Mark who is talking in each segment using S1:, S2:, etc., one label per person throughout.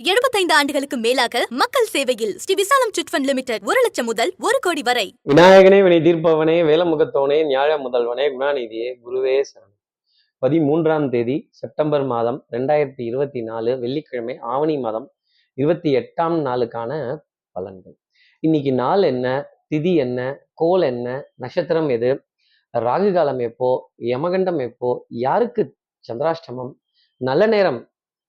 S1: 75 ஆண்டுகளுக்கு மேலாக மக்கள் சேவையில் ஸ்ரீ விசாலம் சிட்ஃபண்ட் லிமிடெட் ஒரு லட்சம் முதல் ஒரு கோடி வரை.
S2: விநாயகனே வினை தீர்ப்பவனே வேலமுகத்தோனே ஞாழ முதல்வனே குணாநிதியே குருவே சரணம். பதிமூன்றாம் தேதி செப்டம்பர் மாதம் ரெண்டாயிரத்தி இருபத்தி நாலு வெள்ளிக்கிழமை ஆவணி மாதம் இருபத்தி எட்டாம் நாளுக்கான பலன்கள். இன்னைக்கு நாள் என்ன திதி என்ன கோல் என்ன நட்சத்திரம் எது ராகு காலம் எப்போ யமகண்டம் எப்போ யாருக்கு சந்திராஷ்டமம் நல்ல நேரம்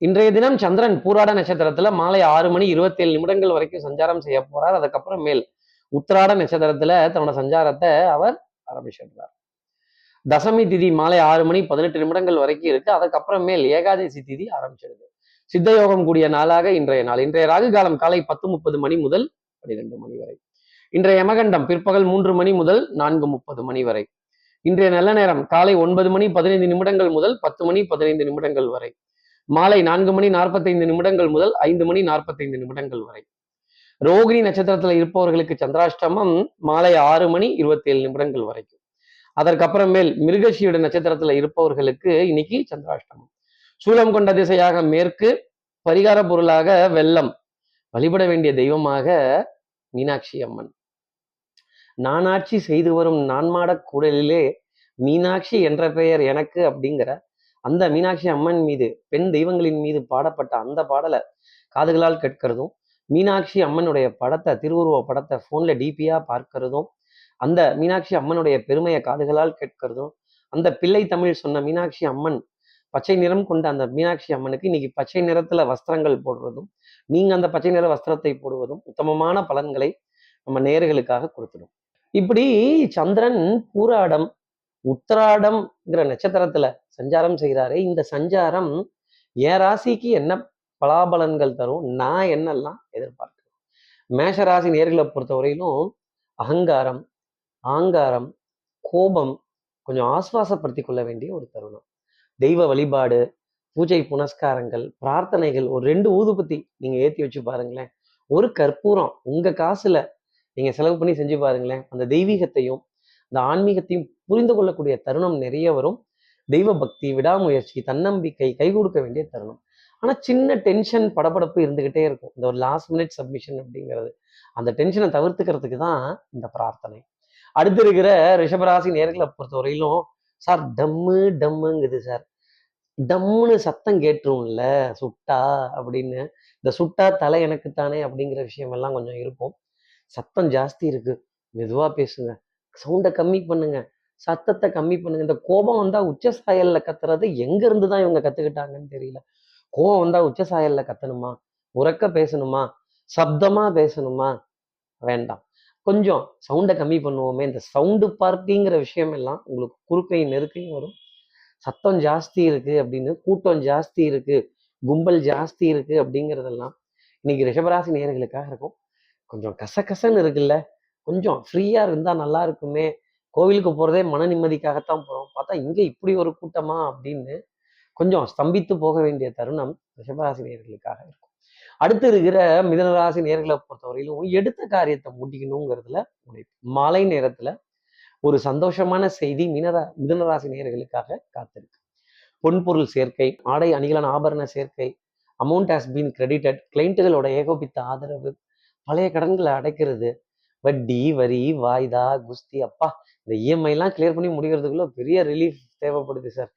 S2: இன்றைய தினம் சந்திரன் பூராட நட்சத்திரத்துல மாலை ஆறு மணி இருபத்தி ஏழு நிமிடங்கள் வரைக்கும் சஞ்சாரம் செய்ய போறார். அதுக்கப்புறம் மேல் உத்திராட நட்சத்திரத்துல தன்னோட சஞ்சாரத்தை அவர் ஆரம்பிச்சிடுறார். தசமி திதி மாலை ஆறு மணி பதினெட்டு நிமிடங்கள் வரைக்கும் இருக்கு. அதுக்கப்புறம் மேல் ஏகாதசி திதி ஆரம்பிச்சிடுது. சித்தயோகம் கூடிய நாளாக இன்றைய நாள். இன்றைய ராகு காலம் காலை பத்து முப்பது மணி முதல் பன்னிரெண்டு மணி வரை. இன்றைய யமகண்டம் பிற்பகல் மூன்று மணி முதல் நான்கு முப்பது மணி வரை. இன்றைய நல்ல நேரம் காலை ஒன்பது மணி பதினைந்து நிமிடங்கள் முதல் பத்து மணி பதினைந்து நிமிடங்கள் வரை. மாலை நான்கு மணி நாற்பத்தைந்து நிமிடங்கள் முதல் ஐந்து மணி நாற்பத்தைந்து நிமிடங்கள் வரை. ரோகிணி நட்சத்திரத்துல இருப்பவர்களுக்கு சந்திராஷ்டமம் மாலை ஆறு மணி இருபத்தி ஏழு நிமிடங்கள் வரைக்கும். அதற்கப்புறமேல் மிருகஷியோட நட்சத்திரத்துல இருப்பவர்களுக்கு இன்னைக்கு சந்திராஷ்டமம். சூலம் கொண்ட திசையாக மேற்கு பரிகார பொருளாக வெள்ளம். வழிபட வேண்டிய தெய்வமாக மீனாட்சி அம்மன். நானாட்சி செய்து வரும் நான்மாடக் கூடலிலே மீனாட்சி என்ற பெயர் எனக்கு அப்படிங்கிற அந்த மீனாட்சி அம்மன் மீது பெண் தெய்வங்களின் மீது பாடப்பட்ட அந்த பாடலை காதுகளால் கேட்கிறதும் மீனாட்சி அம்மனுடைய படத்தை திருவுருவ படத்தை ஃபோனில் டிபியாக பார்க்கிறதும் அந்த மீனாட்சி அம்மனுடைய பெருமையை காதுகளால் கேட்கிறதும் அந்த பிள்ளை தமிழ் சொன்ன மீனாட்சி அம்மன் பச்சை நிறம் கொண்ட அந்த மீனாட்சி அம்மனுக்கு இன்னைக்கு பச்சை நிறத்துல வஸ்திரங்கள் போடுறதும் நீங்க அந்த பச்சை நிற வஸ்திரத்தை போடுவதும் உத்தமமான பலன்களை நம்ம நேர்களுக்காக கொடுத்துடும். இப்படி சந்திரன் பூராடம் உத்திராடம்ங்கிற நட்சத்திரத்துல சஞ்சாரம் செய்கிறாரு இந்த சஞ்சாரம் என் ராசிக்கு என்ன பலாபலன்கள் தரும் நான் என்னெல்லாம் எதிர்பார்க்கிறேன்? மேஷ ராசி நேர்களை பொறுத்தவரையிலும் அகங்காரம் ஆங்காரம் கோபம் கொஞ்சம் ஆஸ்வாசப்படுத்தி கொள்ள வேண்டிய ஒரு தருணம். தெய்வ வழிபாடு பூஜை புனஸ்காரங்கள் பிரார்த்தனைகள் ஒரு ரெண்டு ஊதுபத்தி நீங்க ஏத்தி வச்சு பாருங்களேன். ஒரு கற்பூரம் உங்க காசுல நீங்க செலவு பண்ணி செஞ்சு பாருங்களேன். அந்த தெய்வீகத்தையும் அந்த ஆன்மீகத்தையும் புரிந்து கொள்ளக்கூடிய தருணம் நிறைய வரும். தெய்வ பக்தி விடாமுயற்சி தன்னம்பிக்கை கை கொடுக்க வேண்டிய தருணம். ஆனால் சின்ன டென்ஷன் படபடப்பு இருந்துக்கிட்டே இருக்கும். இந்த ஒரு லாஸ்ட் மினிட் சப்மிஷன் அப்படிங்கிறது. அந்த டென்ஷனை தவிர்த்துக்கிறதுக்கு தான் இந்த பிரார்த்தனை. அடுத்து இருக்கிற ரிஷபராசி நேர்களை பொறுத்தவரையிலும் சார் டம்மு டம்முங்குது சார். டம்முன்னு சத்தம் கேட்டுரும்ல சுட்டா அப்படின்னு. இந்த சுட்டா தலை எனக்கு தானே அப்படிங்கிற விஷயம் எல்லாம் கொஞ்சம் இருக்கும். சத்தம் ஜாஸ்தி இருக்கு. மெதுவாக பேசுங்க. சவுண்டை கம்மி பண்ணுங்க. சத்தத்தை கம்மி பண்ணுங்க இந்த கோபம் வந்தா உச்ச சாயல்ல கத்துறது எங்க இருந்து தான் இவங்க கத்துக்கிட்டாங்கன்னு தெரியல. கோபம் வந்தா உச்ச சாயல்ல கத்தணுமா? உறக்க பேசணுமா? சப்தமா பேசணுமா? வேண்டாம். கொஞ்சம் சவுண்டை கம்மி பண்ணுவோமே. இந்த சவுண்டு பார்ட்டிங்கிற விஷயம் எல்லாம் உங்களுக்கு குறுக்கையும் நெருக்கையும் வரும். சத்தம் ஜாஸ்தி இருக்கு அப்படின்னு கூட்டம் ஜாஸ்தி இருக்கு கும்பல் ஜாஸ்தி இருக்கு அப்படிங்கிறதெல்லாம் இன்னைக்கு ரிஷபராசி நேர்களுக்காக இருக்கும். கொஞ்சம் கசகசன்னு இருக்குல்ல. கொஞ்சம் ஃப்ரீயா இருந்தா நல்லா இருக்குமே. கோவிலுக்கு போகிறதே மன நிம்மதிக்காகத்தான் போகிறோம் பார்த்தா இங்கே இப்படி ஒரு கூட்டமா அப்படின்னு கொஞ்சம் ஸ்தம்பித்து போக வேண்டிய தருணம் ரிஷபராசி நேர்களுக்காக இருக்கும். அடுத்து இருக்கிற மிதனராசி நேர்களை பொறுத்தவரையிலும் எடுத்த காரியத்தை முடிக்கணுங்கிறதுல உழைப்பு மாலை நேரத்துல ஒரு சந்தோஷமான செய்தி மினரா மிதனராசி நேர்களுக்காக காத்திருக்கு. பொன்பொருள் சேர்க்கை ஆடை அணிகளான ஆபரண சேர்க்கை அமௌண்ட் ஹாஸ் பீன் கிரெடிட்டட் கிளைண்ட்டுகளோட ஏகோபித்த ஆதரவு பழைய கடன்களை அடைக்கிறது வட்டி வரி வாய்தா குஸ்தி அப்பா இந்த இஎம்ஐலாம் கிளியர் பண்ணி முடிக்கிறதுக்குள்ள பெரிய ரிலீஃப் தேவைப்படுது சார்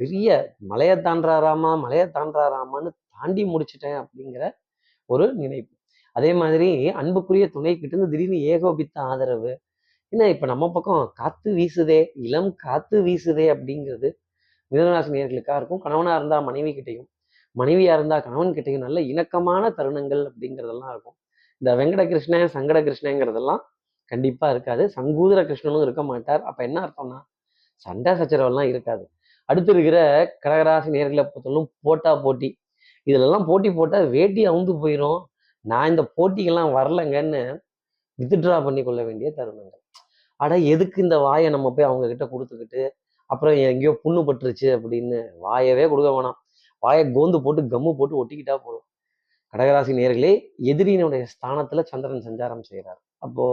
S2: பெரிய மலையை தாண்டாராமா மலையை தாண்டாராமான்னு தாண்டி முடிச்சிட்டேன் அப்படிங்கிற ஒரு நினைப்பு. அதே மாதிரி அன்புக்குரிய துணை கிட்ட திடீர்னு ஏகோபித்த ஆதரவு. என்ன இப்ப நம்ம பக்கம் காத்து வீசுதே இளம் காத்து வீசுதே அப்படிங்கிறது மிதனராசி நேர்களுக்காக இருக்கும். கணவனா இருந்தா மனைவி கிட்டையும் மனைவியா இருந்தா கணவன் கிட்டையும் நல்ல இணக்கமான தருணங்கள் அப்படிங்கிறதெல்லாம் இருக்கும். இந்த வெங்கட கிருஷ்ணன் சங்கட கிருஷ்ணங்கிறதெல்லாம் கண்டிப்பாக இருக்காது. சங்கூதர கிருஷ்ணனும் இருக்க மாட்டார். அப்போ என்ன அர்த்தம்னா சண்டை சச்சரவெல்லாம் இருக்காது. அடுத்து இருக்கிற கடகராசி நேர்களை பொறுத்தவரைக்கும் போட்டா போட்டி. இதுலெல்லாம் போட்டி போட்டால் வேட்டி அவுந்து போயிடும் நான் இந்த போட்டிக்கெல்லாம் வரலங்கன்னு வித்ட்ரா பண்ணி கொள்ள வேண்டிய தருணங்கள். ஆனால் எதுக்கு இந்த வாயை நம்ம போய் அவங்க கிட்ட கொடுத்துக்கிட்டு அப்புறம் எங்கேயோ புண்ணு பட்டுருச்சு அப்படின்னு வாயவே கொடுக்க வேணாம். வாயை கோந்து போட்டு கம்மு போட்டு ஒட்டிக்கிட்டா போதும். கடகராசி நேர்களே எதிரியினுடைய ஸ்தானத்துல சந்திரன் சஞ்சாரம் செய்கிறார் அப்போ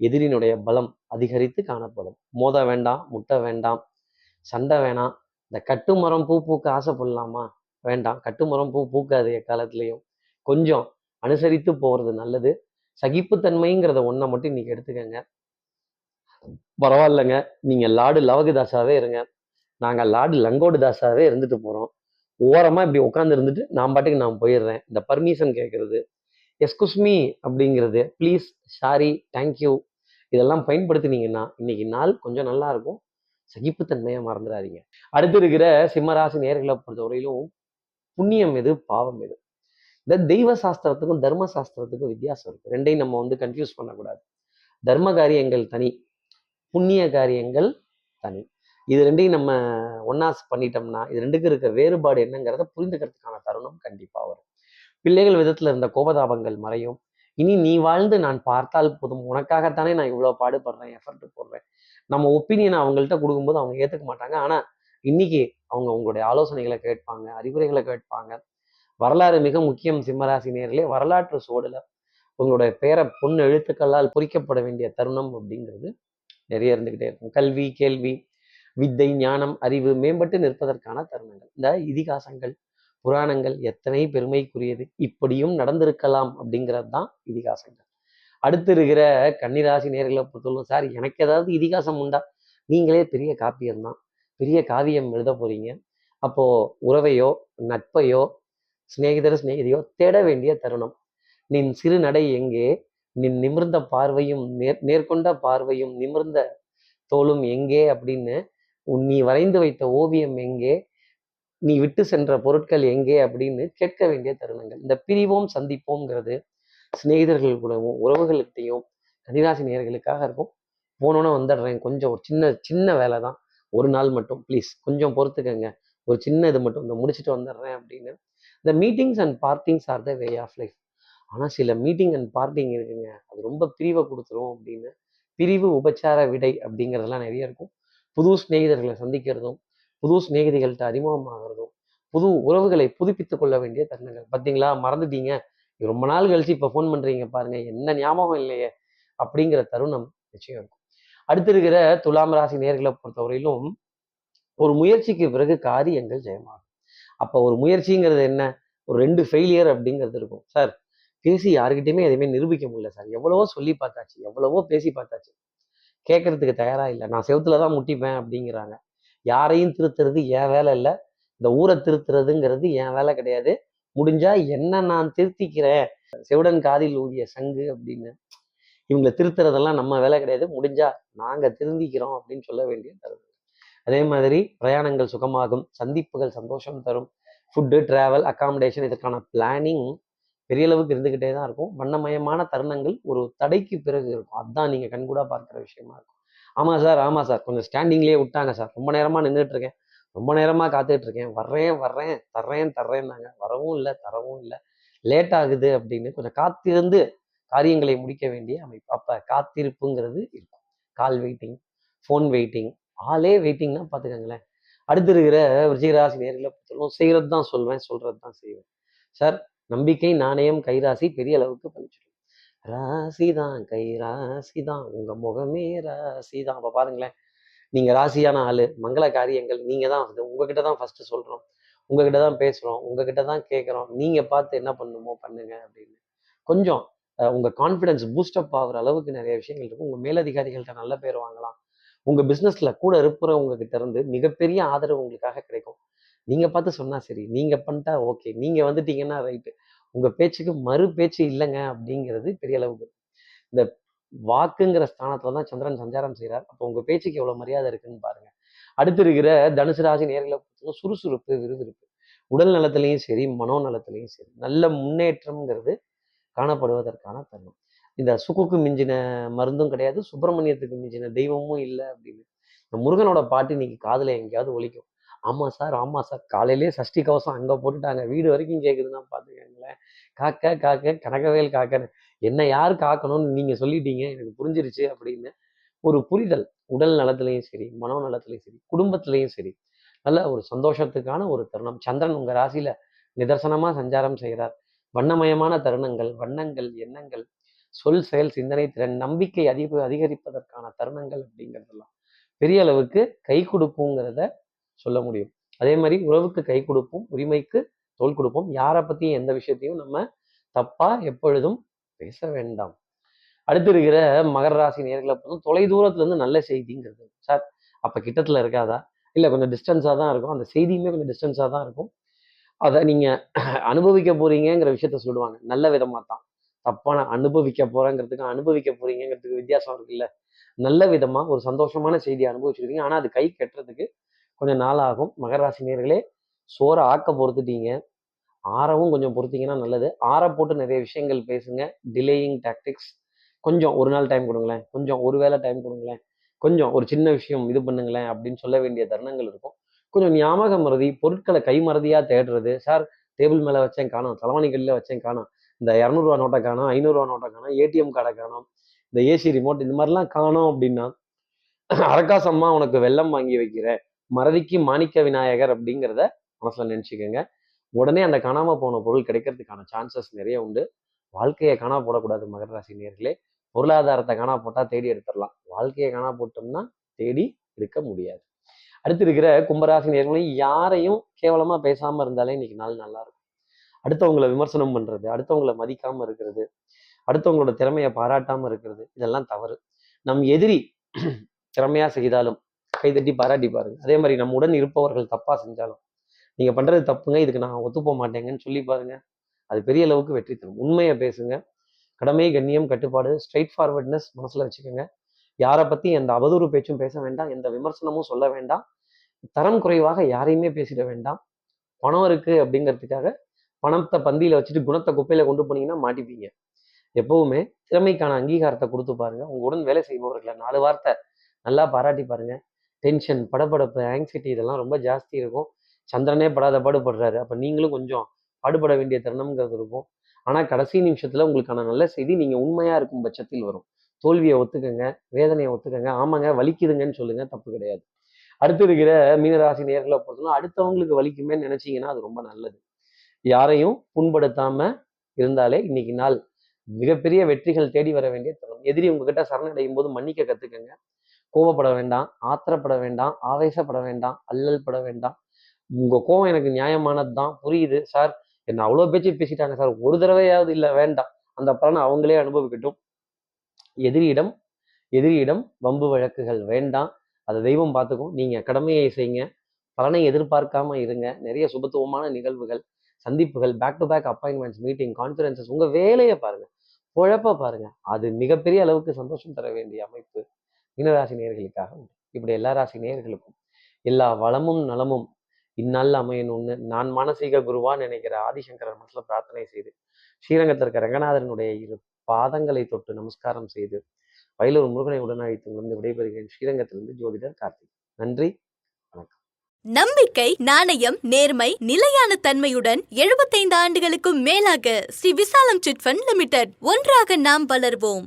S2: எதிரியினுடைய பலம் அதிகரித்து காணப்படும். மோத வேண்டாம் முட்டை வேண்டாம் சண்டை வேணாம். இந்த கட்டுமரம் பூ பூக்க ஆசைப்படலாமா வேண்டாம். கட்டுமரம் பூ பூக்காது எக்காலத்துலேயும் கொஞ்சம் அனுசரித்து போகிறது நல்லது. சகிப்புத்தன்மைங்கிறத ஒன்றை மட்டும் இன்னைக்கு எடுத்துக்கங்க. பரவாயில்லைங்க. நீங்கள் லாடு லவகுதாசாவே இருங்க. நாங்கள் லாடு லங்கோடு தாசாவே இருந்துட்டு போகிறோம் ஓரமாக இப்படி உட்காந்து இருந்துட்டு நான் பாட்டுக்கு நான் போயிடுறேன். இந்த பர்மிஷன் கேட்குறது எஸ்குஸ்மி அப்படிங்கிறது ப்ளீஸ் சாரி தேங்க்யூ இதெல்லாம் பயன்படுத்தினீங்கன்னா இன்னைக்கு நாள் கொஞ்சம் நல்லா இருக்கும். சகிப்புத்தன்மையை மறந்துடாதீங்க. அடுத்து இருக்கிற சிம்மராசி நேர்களை பொறுத்தவரையிலும் புண்ணியம் எது பாவம் எது? இந்த தெய்வ சாஸ்திரத்துக்கும் தர்ம சாஸ்திரத்துக்கும் வித்தியாசம் இருக்கு. ரெண்டையும் நம்ம வந்து கன்ஃபியூஸ் பண்ணக்கூடாது. தர்ம காரியங்கள் தனி புண்ணிய காரியங்கள் தனி. இது ரெண்டையும் நம்ம ஒன்னா பண்ணிட்டோம்னா இது ரெண்டுக்கு இருக்க வேறுபாடு என்னங்கிறத புரிந்துக்கிறதுக்கான தருணம் கண்டிப்பாக வரும். பிள்ளைகள் விதத்தில் இருந்த கோபதாபங்கள் மறையும். இனி நீ வாழ்ந்து நான் பார்த்தால் போதும். உனக்காகத்தானே நான் இவ்வளோ பாடுபடுறேன் எஃபர்ட் போடுறேன். நம்ம ஒப்பீனியனை அவங்கள்ட்ட கொடுக்கும்போது அவங்க ஏற்றுக்க மாட்டாங்க. ஆனால் இன்னைக்கு அவங்க உங்களுடைய ஆலோசனைகளை கேட்பாங்க அறிவுரைகளை கேட்பாங்க. வரலாறு மிக முக்கியம் சிம்மராசி நேர்களே. வரலாற்று சோடுல உங்களுடைய பேரை பொன் எழுத்துக்களால் பொறிக்கப்பட வேண்டிய தருணம் அப்படிங்கிறது நிறைய இருந்துக்கிட்டே இருக்கும். கல்வி கேள்வி வித்தை ஞானம் அறிவு மேம்பட்டு நிற்பதற்கான தருணங்கள். இந்த இதிகாசங்கள் புராணங்கள் எத்தனை பெருமைக்குரியது இப்படியும் நடந்திருக்கலாம் அப்படிங்கிறது தான் இதிகாசங்கள். அடுத்து இருக்கிற கன்னிராசி நேர்களை பொறுத்தவரை சார் எனக்கு ஏதாவது இதிகாசம் உண்டா? நீங்களே பெரிய காப்பியம் தான் பெரிய காவியம் எழுத போறீங்க. அப்போ உறவையோ நட்பையோ சிநேகிதர் சிநேகிதையோ தேட வேண்டிய தருணம். நின் சிறு நடை எங்கே? நின் நிமிர்ந்த பார்வையும் நேர் நேர்கொண்ட பார்வையும் நிமிர்ந்த தோளும் எங்கே? அப்படின்னு உன் நீ வரைந்து வைத்த ஓவியம் எங்கே? நீ விட்டு சென்ற பொருட்கள் எங்கே? அப்படின்னு கேட்க வேண்டிய தருணங்கள். இந்த பிரிவோம் சந்திப்போம்ங்கிறது சிநேகிதர்கள் கூடவும் உறவுகளுக்கிட்டையும் கன்னிராசி நேர்களுக்காக இருக்கும். போனோன்னே வந்துடுறேன். கொஞ்சம் ஒரு சின்ன சின்ன வேலை தான். ஒரு நாள் மட்டும் ப்ளீஸ் கொஞ்சம் பொறுத்துக்கங்க. ஒரு சின்ன இது மட்டும். இந்த முடிச்சுட்டு வந்துடுறேன் அப்படின்னு. இந்த meetings and partings are the way of life ஆனால் சில மீட்டிங் அண்ட் பார்ட்டிங் இருக்குங்க. அது ரொம்ப பிரிவை கொடுத்துரும் அப்படின்னு. பிரிவு உபச்சார விடை அப்படிங்கிறதெல்லாம் நிறைய இருக்கும். புது சிநேகிதர்களை சந்திக்கிறதும் புது சிநேகிதிகள்கிட்ட அறிமுகமாகிறதும் புது உறவுகளை புதுப்பித்துக் கொள்ள வேண்டிய தருணங்கள். பார்த்தீங்களா மறந்துட்டீங்க. ரொம்ப நாள் கழிச்சு இப்போ ஃபோன் பண்றீங்க பாருங்க. என்ன ஞாபகம் இல்லையே? அப்படிங்கிற தருணம் நிச்சயம் இருக்கும். அடுத்து இருக்கிற துலாம் ராசி நேர்களை பொறுத்தவரையிலும் ஒரு முயற்சிக்கு பிறகு காரியங்கள் ஜெயமாகும். அப்போ ஒரு முயற்சிங்கிறது என்ன? ஒரு ரெண்டு ஃபெயிலியர் அப்படிங்கிறது இருக்கும். சார் பேசி யாருக்கிட்டையுமே எதுவுமே நிரூபிக்க முடியல சார். எவ்வளவோ சொல்லி பார்த்தாச்சு எவ்வளவோ பேசி பார்த்தாச்சு. கேட்கறதுக்கு தயாரா இல்லை. நான் செவுத்துல தான் முட்டிப்பேன் அப்படிங்கிறாங்க. யாரையும் திருத்துறது என் வேலை இல்லை. இந்த ஊரை திருத்துறதுங்கிறது என் வேலை கிடையாது. முடிஞ்சா என்ன நான் திருத்திக்கிறேன். செவுடன் காதில் ஊதிய சங்கு அப்படின்னு. இவங்களை திருத்துறதெல்லாம் நம்ம வேலை கிடையாது. முடிஞ்சா நாங்கள் திருந்திக்கிறோம் அப்படின்னு சொல்ல வேண்டிய தருணம் அதே மாதிரி பிரயாணங்கள் சுகமாகும். சந்திப்புகள் சந்தோஷம் தரும். ஃபுட்டு ட்ராவல் அக்காமடேஷன் இதுக்கான பிளானிங் பெரிய அளவுக்கு இருந்துக்கிட்டே தான் இருக்கும். வண்ணமயமான தருணங்கள் ஒரு தடைக்கு பிறகு இருக்கும். அதுதான் நீங்கள் கண்கூடாக பார்க்குற விஷயமா இருக்கும். ஆமாம் சார் ஆமாம் சார். கொஞ்சம் ஸ்டாண்டிங்லேயே விட்டாங்க சார். ரொம்ப நேரமாக நின்றுட்டு இருக்கேன் ரொம்ப நேரமாக காத்துட்டு இருக்கேன் வர்றேன் வர்றேன் தர்றேன் தர்றேன்னாங்க. வரவும் இல்லை தரவும் இல்லை. லேட் ஆகுது அப்படின்னு கொஞ்சம் காத்திருந்து காரியங்களை முடிக்க வேண்டிய அமைப்பு. அப்போ காத்திருப்புங்கிறது இருக்கும். கால் வெயிட்டிங் ஃபோன் வெயிட்டிங் ஆளே வெயிட்டிங்னா பார்த்துக்கோங்களேன். அடுத்து இருக்கிற விஜயராசி நேரில் பொறுத்தவரைக்கும் செய்கிறது தான் சொல்வேன் சொல்கிறது தான் செய்வேன். சார் நம்பிக்கை நாணயம் கைராசி பெரிய அளவுக்கு பண்ணிச்சிடும் ராசி தான் கை ராசி தான் உங்க முகமே ராசி தான் அப்ப பாருங்களேன் நீங்க ராசியான ஆளு மங்கள காரியங்கள் நீங்க தான் வந்து உங்ககிட்ட தான் ஃபர்ஸ்ட் சொல்றோம். உங்ககிட்ட தான் பேசுறோம் உங்ககிட்ட தான் கேட்குறோம். நீங்க பார்த்து என்ன பண்ணுமோ பண்ணுங்க அப்படின்னு. கொஞ்சம் உங்க கான்ஃபிடன்ஸ் பூஸ்டப் ஆகுற அளவுக்கு நிறைய விஷயங்கள் இருக்கும் உங்க மேலதிகாரிகள்கிட்ட நல்ல பேர் வாங்கலாம். உங்க பிசினஸ்ல கூட இருப்புறவங்க கிட்ட இருந்து மிகப்பெரிய ஆதரவு உங்களுக்காக கிடைக்கும். நீங்க பார்த்து சொன்னா சரி நீங்க பண்ணிட்டா ஓகே நீங்க வந்துட்டீங்கன்னா ரைட்டு உங்கள் பேச்சுக்கு மறு பேச்சு இல்லைங்க அப்படிங்கிறது பெரிய அளவுக்கு. இந்த வாக்குங்கிற ஸ்தானத்துல தான் சந்திரன் சஞ்சாரம் செய்கிறார் அப்போ உங்கள் பேச்சுக்கு எவ்வளோ மரியாதை இருக்குன்னு பாருங்க. அடுத்து இருக்கிற தனுசு ராசி நேர்களை பொறுத்தவரை சுறுசுறுப்பு விறுவிறுப்பு. உடல் நலத்திலையும் சரி மனோ நலத்திலையும் சரி நல்ல முன்னேற்றம்ங்கிறது காணப்படுவதற்கான தருணம். இந்த சுக்குக்கு மிஞ்சின மருந்தும் கிடையாது சுப்பிரமணியத்துக்கு மிஞ்சின தெய்வமும் இல்லை அப்படின்னு. இந்த முருகனோட பாட்டு இன்னைக்கு காதில் எங்கேயாவது ஒழிக்கும் ஆமாம் சார் ஆமாம் சார் காலையிலேயே சஷ்டி கவசம் அங்கே போட்டுட்டாங்க. வீடு வரைக்கும் கேக்குதுன்னா பாத்துக்கங்களேன் காக்க காக்க கனகவேல் காக்கன்னு. என்னை யார் காக்கணும்னு நீங்க சொல்லிட்டீங்க எனக்கு புரிஞ்சிருச்சு அப்படின்னு ஒரு புரிதல் உடல் நலத்திலையும் சரி மனோ நலத்திலையும் சரி குடும்பத்திலையும் சரி நல்ல ஒரு சந்தோஷத்துக்கான ஒரு தருணம். சந்திரன் உங்க ராசியில நிதர்சனமா சஞ்சாரம் செய்கிறார் வண்ணமயமான தருணங்கள் வண்ணங்கள் எண்ணங்கள் சொல் செயல் சிந்தனை திறன் நம்பிக்கை அதிக அதிகரிப்பதற்கான தருணங்கள் அப்படிங்கிறதெல்லாம் பெரிய அளவுக்கு கை கொடுக்குங்கிறத சொல்ல முடியும். அதே மாதிரி உறவுக்கு கை கொடுப்போம் உரிமைக்கு தோல் கொடுப்போம். யாரை பத்தியும் எந்த விஷயத்தையும் நம்ம தப்பா எப்பொழுதும் பேச வேண்டாம். அடுத்து இருக்கிற மகர ராசி நேர்களை பார்த்தோம் தொலை தூரத்துல இருந்து நல்ல செய்திங்கிறது. சார் அப்ப கிட்டத்துல இருக்காதா? இல்ல கொஞ்சம் டிஸ்டன்ஸா தான் இருக்கும். அந்த செய்தியுமே கொஞ்சம் டிஸ்டன்ஸா தான் இருக்கும். அதை நீங்க அனுபவிக்க போறீங்கங்கிற விஷயத்த சொல்லுவாங்க. நல்ல விதமா தான். தப்பான அனுபவிக்க போறேங்கிறதுக்கு அனுபவிக்க போறீங்கிறதுக்கு வித்தியாசம் இருக்குல்ல. நல்ல விதமா ஒரு சந்தோஷமான செய்தியை அனுபவிச்சிருக்கீங்க. ஆனா அது கை கட்டுறதுக்கு கொஞ்சம் நாள் ஆகும் மகராசி நேர்களே சோறை ஆக்க பொறுத்துட்டீங்க. ஆறவும் கொஞ்சம் பொறுத்தீங்கன்னா நல்லது. ஆற போட்டு நிறைய விஷயங்கள் பேசுங்க. டிலேயிங் டாக்டிக்ஸ் கொஞ்சம் ஒரு நாள் டைம் கொடுங்களேன். கொஞ்சம் ஒரு வேளை டைம் கொடுங்களேன். கொஞ்சம் ஒரு சின்ன விஷயம் இது பண்ணுங்களேன் அப்படின்னு சொல்ல வேண்டிய தருணங்கள் இருக்கும். கொஞ்சம் ஞாபக மறதி பொருட்களை கைமறதியாக தேடுறது. சார் டேபிள் மேலே வச்சேன் காணும். தலைவாணிகளில் வச்சேன் காணும். இந்த இரநூறுவா நோட்டை காணும் ஐநூறுரூவா நோட்டை காணும் ஏடிஎம் கார்டை காணும் இந்த ஏசி ரிமோட் இந்த மாதிரிலாம் காணோம் அப்படின்னா அரக்காசம்மா உனக்கு வெள்ளம் வாங்கி வைக்கிறேன். மறதிக்கு மாணிக்க விநாயகர் அப்படிங்கிறத மனசில் நினச்சிக்கோங்க. உடனே அந்த காணாம போன பொருள் கிடைக்கிறதுக்கான சான்சஸ் நிறைய உண்டு. வாழ்க்கையை காணா போடக்கூடாது மகர ராசி நேர்களே. பொருளாதாரத்தை காணா போட்டா தேடி எடுத்துடலாம். வாழ்க்கையை காணா போட்டோம்னா தேடி எடுக்க முடியாது. அடுத்து இருக்கிற கும்பராசி நேர்களையும் யாரையும் கேவலமா பேசாம இருந்தாலே இன்னைக்கு நாள் நல்லா இருக்கும் அடுத்தவங்களை விமர்சனம் பண்றது அடுத்தவங்களை மதிக்காம இருக்கிறது அடுத்தவங்களோட திறமையை பாராட்டாமல் இருக்கிறது இதெல்லாம் தவறு. நம் எதிரி திறமையா செய்தாலும் கைதட்டி பாராட்டி பாருங்க. அதே மாதிரி நம்முடன் இருப்பவர்கள் தப்பாக செஞ்சாலும் நீங்கள் பண்ணுறது தப்புங்க இதுக்கு நான் ஒத்துப்போக மாட்டேங்கன்னு சொல்லி பாருங்கள் அது பெரிய அளவுக்கு வெற்றி தரும். உண்மையை பேசுங்க. கடமை கண்ணியம் கட்டுப்பாடு ஸ்ட்ரைட் ஃபார்வர்ட்னஸ் மனசில் வச்சுக்கோங்க. யாரை பற்றி எந்த அவதூறு பேச்சும் பேச வேண்டாம் எந்த விமர்சனமும் சொல்ல வேண்டாம். தரம் குறைவாக யாரையுமே பேசிட வேண்டாம். பணம் இருக்குது அப்படிங்கிறதுக்காக பணத்தை பந்தியில் வச்சுட்டு குணத்தை குப்பையில் கொண்டு போனீங்கன்னா மாட்டிப்பீங்க. எப்பவுமே திறமைக்கான அங்கீகாரத்தை கொடுத்து பாருங்க. உங்களுடன் உடன் வேலை செய்பவர்களை நாலு வார்த்தை நல்லா பாராட்டி பாருங்க. டென்ஷன் படபடப்பு ஆங்ஸைட்டி இதெல்லாம் ரொம்ப ஜாஸ்தி இருக்கும். சந்திரனே படாத பாடுபடுறாரு. அப்ப நீங்களும் கொஞ்சம் பாடுபட வேண்டிய தருணம்ங்கிறது இருக்கும். ஆனா கடைசி நிமிஷத்துல உங்களுக்கான நல்ல செய்தி நீங்க உண்மையா இருக்கும் பட்சத்தில் வரும். தோல்வியை ஒத்துக்கங்க வேதனையை ஒத்துக்கங்க ஆமாங்க வலிக்குதுங்கன்னு சொல்லுங்க தப்பு கிடையாது. அடுத்து இருக்கிற மீனராசி நேர்களை பொறுத்தவரை அடுத்தவங்களுக்கு வலிக்குமே நினைச்சீங்கன்னா அது ரொம்ப நல்லது. யாரையும் புண்படுத்தாம இருந்தாலே இன்னைக்கு நாள் மிகப்பெரிய வெற்றிகள் தேடி வர வேண்டிய தருணம். எதிரி உங்ககிட்ட சரணடையும் போது மன்னிக்க கத்துக்கங்க. கோவப்பட வேண்டாம் ஆத்திரப்பட வேண்டாம் ஆவேசப்பட வேண்டாம் அல்லல் பட வேண்டாம். உங்கள் கோவம் எனக்கு நியாயமானது தான் புரியுது சார் என்ன அவ்வளோ பேச்சு பேசிட்டாங்க சார் ஒரு தடவையாவது இல்லை வேண்டாம். அந்த பலனை அவங்களே அனுபவிக்கட்டும். எதிரியிடம் எதிரியிடம் வம்பு வழக்குகள் வேண்டாம். அதை தெய்வம் பார்த்துக்கும். நீங்கள் கடமையை செய்யுங்க பலனை எதிர்பார்க்காம இருங்க. நிறைய சுபத்துவமான நிகழ்வுகள் சந்திப்புகள் back to back appointments meeting conferences உங்கள் வேலையை பாருங்கள் பொழப்ப பாருங்கள் அது மிகப்பெரிய அளவுக்கு சந்தோஷம் தர வேண்டிய அமைப்பு மீனராசி நேர்களுக்காக உண்டு. இப்படி எல்லா ராசி நேர்களுக்கும் எல்லா வளமும் நலமும் இந்நாளில் அமையணும்னு நான் மானசீக குருவா நினைக்கிற ஆதிசங்கரர் மனசுல பிரார்த்தனை செய்து ஸ்ரீரங்கத்தில் இருக்க ரங்கநாதனுடைய இரு பாதங்களை தொட்டு நமஸ்காரம் செய்து வயலூர் முருகனை உடனழைத்து விடைபெறுகிறேன். ஸ்ரீரங்கத்திலிருந்து ஜோதிடர் கார்த்திக் நன்றி வணக்கம்.
S1: நம்பிக்கை நாணயம் நேர்மை நிலையான தன்மையுடன் 75 ஆண்டுகளுக்கும் மேலாக ஸ்ரீ விசாலம் சிட் ஃபண்ட் லிமிடெட் ஒன்றாக நாம் வளர்வோம்.